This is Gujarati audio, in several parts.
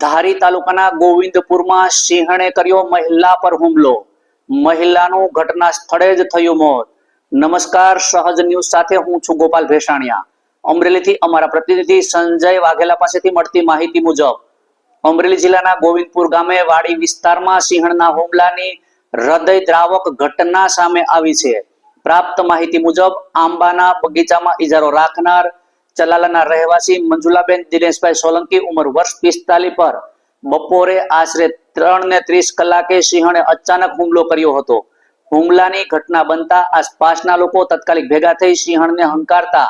ધારી તાલુકાના ગોવિંદપુરમાં સિંહણે કર્યો મહિલા પર હુમલો. મહિલાનું ઘટના સ્થળે જ થયું મોત. નમસ્કાર, સહજ ન્યૂઝ સાથે હું છું ગોપાલ ભેસાણિયા. અમરેલીથી અમારા પ્રતિનિધિ સંજય વાઘેલા પાસેથી મળતી માહિતી મુજબ, અમરેલી જિલ્લાના ગોવિંદપુર ગામે વાડી વિસ્તારમાં સિંહણના હુમલાની હૃદય દ્રાવક ઘટના સામે આવી છે. પ્રાપ્ત માહિતી મુજબ, આંબાના બગીચામાં ઇજારો રાખનાર ચલાલાના રહેવાસી મંજુલાબેન દિનેશભાઈ સોલંકી ઉંમર વર્ષ પિસ્તાલીસ પર બપોરે આશરે ત્રણ ને ત્રીસ કલાકે સિંહણે અચાનક હુમલો કર્યો હતો. હુમલાની ઘટના બનતા આસપાસના લોકો તત્કાલિક ભેગા થઈ સિંહણને હંકારતા,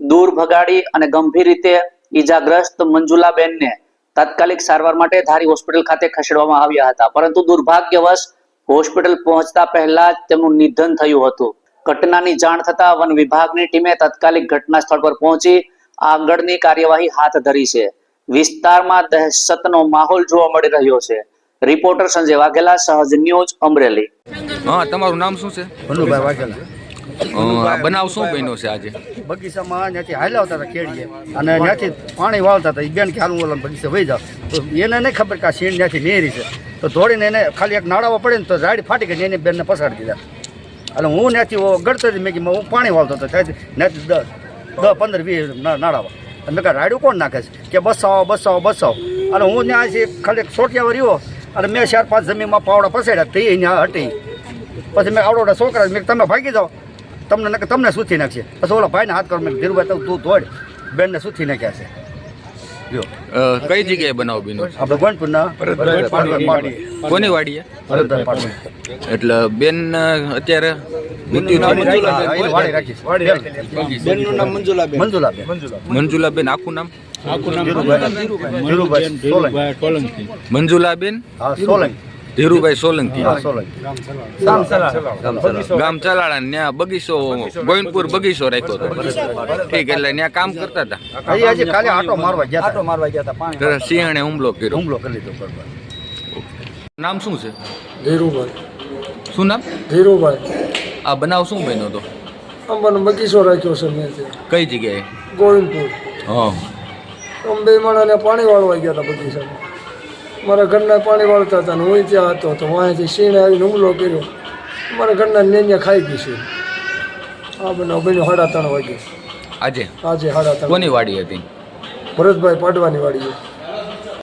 દૂર ભગાડી અને ગંભીર રીતે ઈજાગ્રસ્ત મંજુલાબેનને તાત્કાલિક સારવાર માટે ધારી હોસ્પિટલ ખાતે ખસેડવામાં આવ્યા હતા. પરંતુ દુર્ભાગ્યવશ હોસ્પિટલ પહોંચતા પહેલા જ તેમનું નિધન થયું હતું. ઘટનાની જાણ થતા વન વિભાગની ટીમે તાત્કાલિક ઘટના સ્થળ પર પહોંચી આગળની કાર્યવાહી હાથ ધરી છે. વિસ્તારમાં દહેશતનો માહોલ જોવા મળી રહ્યો છે. રિપોર્ટર સંજય વાઘેલા સહજ ન્યૂઝ અમરેલી. હા તમારું નામ શું છે? ભનુભાઈ વાઘેલા. બનાવ શું બન્યો છે આજે? બગીચામાં ત્યાંથી હાલ્યા હતા કેળીએ અને ત્યાંથી પાણી વાવતા હતા. એ બેન કે હાલું ઓલા બગીચા વહી જાવ. તો એને નહીં ખબર કે આ શેણ ત્યાંથી નેરી છે. તો દોડીને એને ખાલી એક નાળામાં પડે ને તો રાડી ફાટી ગઈ એની એને બેનને પસાડી દીધા. એટલે હું ત્યાંથી ગળતો હતી મેં હું પાણી વાળતો હતો. ત્યાંથી દસ દસ પંદર, વીસ ના- અને મેં કહ્યું રાડ્યું કોણ નાખે છે? કે બસાવો બસાવો બસાવો. અને હું ત્યાંથી ખાલી સોટિયા રહ્યો અને મેં ચાર પાંચ જમીનમાં પાવડા પસેડ્યા, તે ત્યાં હટી. પછી મેં આવડો છોકરા મેં તમે ભાગી જાઓ. તમને તમને સૂચી નાખશે. પછી ઓલા ભાઈને હાથ કરો મેં ધીરુભાઈ તું દોડ બેનને સૂચી નાખ્યા છે. જો કઈ જગ્યાએ બનાવ બીનો? આપણે કોની વાડી એટલે બેન અત્યારે મૃત્યુ હા, થયું? એની વાડી રાખી છે. બેનનું નામ મંજુલાબેન. આખું નામ? મંજુલાબેન. સોલંકી. ધીરુભાઈ સોલંકી. ગામ ચલાડા ને ત્યાં બગીચો ગોવિંદપુર બગીચો રાખ્યો હતો. ઠીક એટલે ત્યાં કામ કરતા હતા. અહીં હજી કાલે આટો મારવા ગયા હતા. મારવા ગયા હતા પાણી ત્યારે સિંહણે હુમલો કર્યો. હુમલો કરી લીધો નામ શું છે? ધીરુભાઈ. શું નામ? ધીરુભાઈ. આ બનાવ શું બન્યો હતો? અંબાનો બગીચો રાખ્યો છે મેં કઈ જગ્યાએ? ગોવિંદપુર. હા. અમે બે માણાને પાણી વાળવા ગયા હતા બગીચામાં. મારા ઘરના પાણી વાળતા હતા ને હું ત્યાં હતો તો વાંચી શીણે આવીને હુમલો કર્યો. મારા ઘરના નેન્યા ખાઈ ગઈ છે. આ બનાવ બન્યો સાડા ત્રણ વાગે. આજે? આજે સાડા ત્રણ. કોની વાડી હતી? ભરતભાઈ પાડવાની વાળી